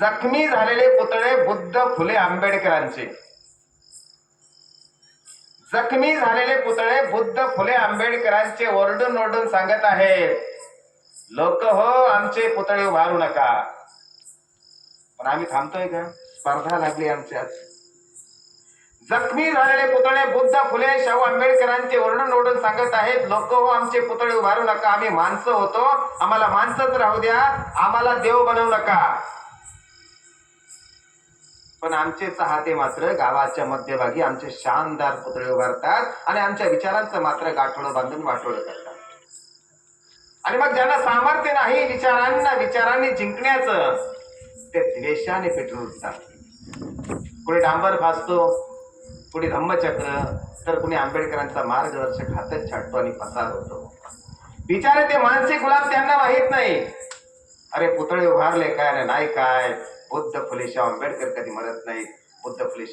जखमी झालेले पुतळे बुद्ध फुले आंबेडकरांचे. जखमी झालेले पुतळे बुद्ध फुले आंबेडकरांचे ओरडून ओरडून सांगत आहेत लोक हो आमचे पुतळे उभारू नका. पण आम्ही थांबतोय का? स्पर्धा लागली आमच्यात जखमी झालेले पुतळे बुद्ध फुले शाहू आंबेडकरांचे ओरडून ओरडून सांगत आहेत लोक हो आमचे पुतळे उभारू नका. आम्ही माणसं होतो. आम्हाला माणसंच राहू द्या. आम्हाला देव बनवू नका. पण आमचे चाहते मात्र गावाच्या मध्यभागी आमचे शानदार पुतळे उभारतात आणि आमच्या विचारांचं मात्र गाठोडं बांधून वाटोळं करतात. आणि मग ज्यांना सामर्थ्य नाही विचारांना विचारांनी जिंकण्याचं ते द्वेषाने पेटून उठतात. कुणी डांबर भासतो कुणी धम्मचक्र तर कुणी आंबेडकरांचा मार्गदर्शक हातच छाटतो आणि पसार होतो. बिचारे ते मानसिक गुलाब त्यांना माहीत नाही. अरे पुतळे उभारले काय अरे नाही काय? बुद्ध फुले आंबेडकर कधी मरत नाहीत. बुद्ध फुले